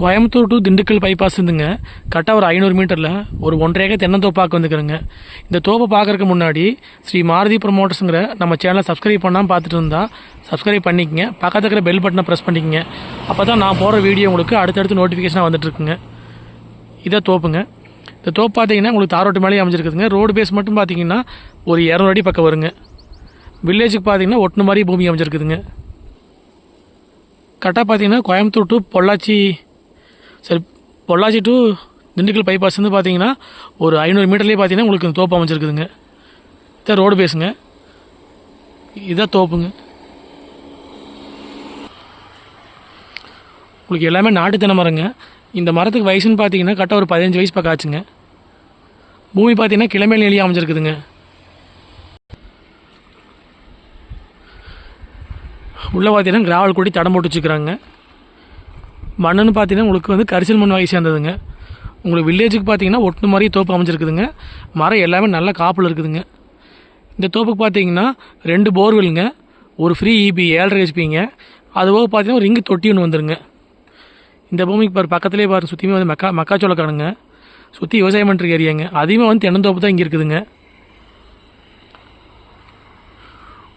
Coimbatore to Dindigul bypass இருந்துங்க. கரெக்டாக ஒரு ஐநூறு மீட்டரில் ஒரு ஒன்றரை ஏக்கர் தென்னந்தோப்பாக்கு வந்துக்கிறேங்க. இந்த தோப்பை பார்க்கறதுக்கு முன்னாடி ஸ்ரீ மாருதி ப்ரொமோட்டர்ஸுங்கிற நம்ம சேனலை சப்ஸ்கிரைப் பண்ணாமல் பார்த்துட்டு இருந்தால் சப்ஸ்கிரைப் பண்ணிக்கங்க. பக்கத்தில் இருக்கிற பெல் பட்டனை ப்ரெஸ் பண்ணிக்கங்க. அப்போ தான் நான் போகிற வீடியோ உங்களுக்கு அடுத்தடுத்து நோட்டிஃபிகேஷனாக வந்துட்டுருக்குங்க. இதை தோப்புங்க. இந்த தோப்பு பார்த்தீங்கன்னா உங்களுக்கு தாரோட்டு மேலே அமைஞ்சிருக்குதுங்க. ரோடு பேஸ் மட்டும் பார்த்தீங்கன்னா ஒரு இரநூறு அடி பக்கம் வருங்க. வில்லேஜுக்கு பார்த்தீங்கன்னா ஒட்டுன மாதிரி பூமி அமைஞ்சிருக்குதுங்க. கரெக்டாக பார்த்தீங்கன்னா கோயம்புத்தூர் டு பொள்ளாச்சி சரி பொள்ளாச்சி டு திண்டுக்கல் பைபாஸ் வந்து பார்த்தீங்கன்னா ஒரு ஐநூறு மீட்டர்லேயே பார்த்தீங்கன்னா உங்களுக்கு இந்த தோப்பு அமைஞ்சிருக்குதுங்க. இதான் ரோடு பேசுங்க இதான் தோப்புங்க. உங்களுக்கு எல்லாமே நாட்டு தென்னை மரங்க. இந்த மரத்துக்கு வயசுன்னு பார்த்தீங்கன்னா கரெக்டாக ஒரு பதினஞ்சு வயசு பக்கம் ஆச்சுங்க. பூமி பார்த்தீங்கன்னா கிளமேல் நிலையாக அமைஞ்சிருக்குதுங்க. உள்ளே பார்த்தீங்கன்னா கிராவல் கூட்டி தடம் போட்டு வச்சுக்கிறாங்க மண்ணுன்னு பார்த்தீங்கன்னா உங்களுக்கு வந்து கரிசல் மண் வகை சேர்ந்ததுங்க. உங்களுக்கு வில்லேஜுக்கு பார்த்தீங்கன்னா ஒட்டு மாதிரி தோப்பு அமைஞ்சிருக்குதுங்க. மரம் எல்லாமே நல்ல காப்பில் இருக்குதுங்க. இந்த தோப்புக்கு பார்த்தீங்கன்னா ரெண்டு போர்வெல்லுங்க ஒரு ஃப்ரீ இபி ஏழரை ஹெச்பிங்க அதுபோக பார்த்தீங்கன்னா ஒரு ரிங்கு தொட்டி ஒன்று வந்துருங்க. இந்த பூமிக்கு பாரு பக்கத்துலேயே பாருங்க சுற்றியுமே வந்து மக்கா மக்காச்சோளக்கானுங்க சுற்றி விவசாயம் பண்ணுற ஏரியாங்க. அதிகமாக வந்து தென்னந்தோப்பு தான் இங்கே இருக்குதுங்க.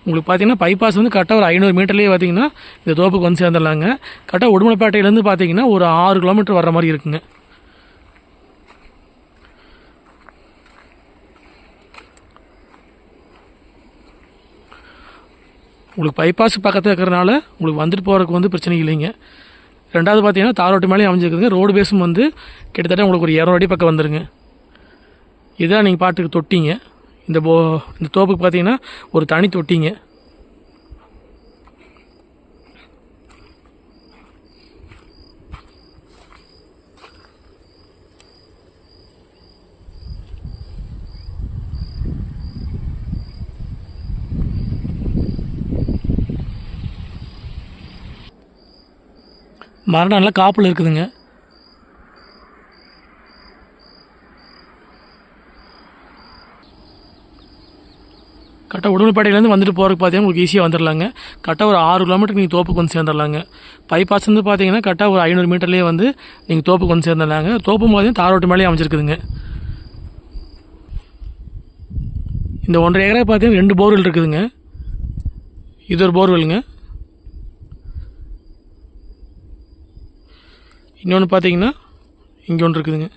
உங்களுக்கு பார்த்தீங்கன்னா பைபாஸ் வந்து கரெக்டாக ஒரு ஐநூறு மீட்டர்லேயே பார்த்தீங்கன்னா இந்த தோப்புக்கு வந்து சேர்ந்துடலாங்க. கரெக்டாக உடுமலைப்பேட்டையிலேருந்து பார்த்தீங்கன்னா ஒரு ஆறு கிலோமீட்டர் வர்ற மாதிரி இருக்குங்க. உங்களுக்கு பைபாஸ் பக்கத்தில் இருக்கிறனால உங்களுக்கு வந்துட்டு போகிறதுக்கு வந்து பிரச்சனை இல்லைங்க. ரெண்டாவது பார்த்தீங்கன்னா தாரோட்டு மேலே அமைஞ்சிருக்குதுங்க. ரோடு பேஸும் வந்து கிட்டத்தட்ட உங்களுக்கு ஒரு இரநூறு அடி பக்கம் வந்துருங்க. இதான் நீங்கள் பாட்டுக்கு தொட்டிங்க. இந்த போ இந்த தோப்புக்கு பார்த்தீங்கன்னா ஒரு தனி தொட்டிங்க. மரம் நல்லா காப்பில் இருக்குதுங்க. கரெக்டாக உடுமலைப்பேட்டையிலேருந்து வந்துட்டு போகிறதுக்கு பார்த்தீங்கன்னா உங்களுக்கு ஈஸியாக வந்துடலாங்க கரெக்டாக ஒரு ஆறு கிலோமீட்டர் நீங்கள் தோப்புக்கு வந்து சேர்ந்துடலாங்க பைபாஸ் வந்து பார்த்தீங்கன்னா கரெக்டாக ஒரு ஐநூறு மீட்டர்லேயே வந்து நீங்கள் தோப்புக்கு வந்து சேர்ந்துடலாங்க தோப்பு பார்த்தீங்கன்னா தாரோட்டு மேலேயே அமைச்சிருக்குதுங்க இந்த ஒன்றரை ஏக்கரை பார்த்தீங்கன்னா ரெண்டு போர்வெல் இருக்குதுங்க. இது ஒரு போர்வெல்லுங்க இன்னொன்று பார்த்தீங்கன்னா இங்கே ஒன்று இருக்குதுங்க.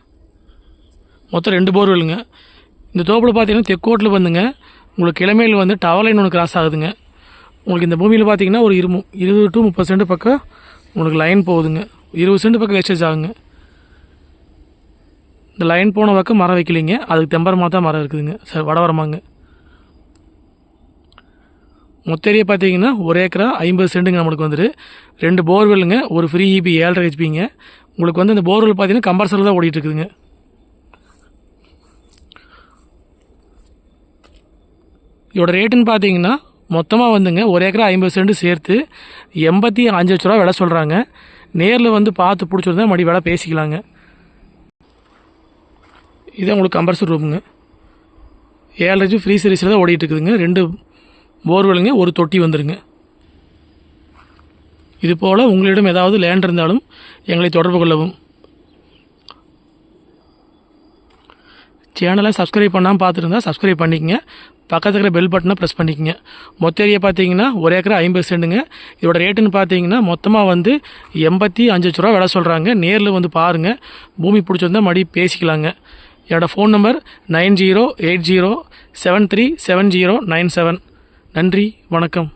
மொத்தம் ரெண்டு போர்வெல்லுங்க இந்த தோப்பில் பார்த்தீங்கன்னா தெக்கோட்டில் வந்துங்க. உங்களுக்கு கிழமையில் வந்து டவர் லைன் ஒன்று கிராஸ் ஆகுதுங்க. உங்களுக்கு இந்த பூமியில் பார்த்தீங்கன்னா ஒரு இரு இருபது டு முப்பது சென்ட் பக்கம் உங்களுக்கு லைன் போகுதுங்க. இருபது சென்ட் பக்கம் வேஸ்டேஜ் ஆகுங்க. இந்த லைன் போன பக்கம் மரம் வைக்கலிங்க. அதுக்கு தெம்பரமாக தான் மரம் இருக்குதுங்க. சார் வடவரமாங்க மொத்த ஏரியா பார்த்தீங்கன்னா ஒரு ஏக்கரா ஐம்பது சென்ட்டுங்க நம்மளுக்கு வந்துட்டு ரெண்டு போர்வெல்லுங்க ஒரு ஃப்ரீ இபி ஏழரை ஹெச்பிங்க உங்களுக்கு வந்து இந்த போர்வெல் பார்த்தீங்கன்னா கம்பல்சரில் தான் ஓடிட்டு இருக்குதுங்க. இதோட ரேட்டுன்னு பார்த்தீங்கன்னா மொத்தமாக வந்துங்க ஒரு ஏக்கரா ஐம்பது சென்ட் சேர்த்து எண்பத்தி அஞ்சு லட்ச ரூபா விலை சொல்கிறாங்க நேரில் வந்து பார்த்து பிடிச்சிருந்தா மறுபடி விலை பேசிக்கலாங்க. இது உங்களுக்கு கம்பர்சர் ரூமுங்க ஏழு லட்சம் ஃப்ரீ சர்வீஸில் தான் ஓடிட்டுருக்குதுங்க ரெண்டு போர்வெலுங்க ஒரு தொட்டி வந்துருங்க. இது போல் உங்களிடம் ஏதாவது லேண்ட் இருந்தாலும் எங்களை தொடர்பு கொள்ளவும். சேனலை சப்ஸ்கிரைப் பண்ணாமல் பார்த்துருந்தா சப்ஸ்கிரைப் பண்ணிக்கங்க. பக்கத்தில் இருக்கிற பெல் பட்டனை ப்ரெஸ் பண்ணிக்கங்க. மொத்த ஏரியா பார்த்தீங்கன்னா ஒரு ஏக்கர் ஐம்பது சென்ட்டுங்க இதோட ரேட்டுன்னு பார்த்தீங்கன்னா மொத்தமாக வந்து எண்பத்தி அஞ்சு லட்ச ரூபா விலை சொல்கிறாங்க நேரில் வந்து பாருங்கள் பூமி பிடிச்சிருந்தா மறுபடியும் பேசிக்கலாங்க. என்னோடய phone number nine zero eight zero seven three seven zero nine seven. நன்றி வணக்கம்.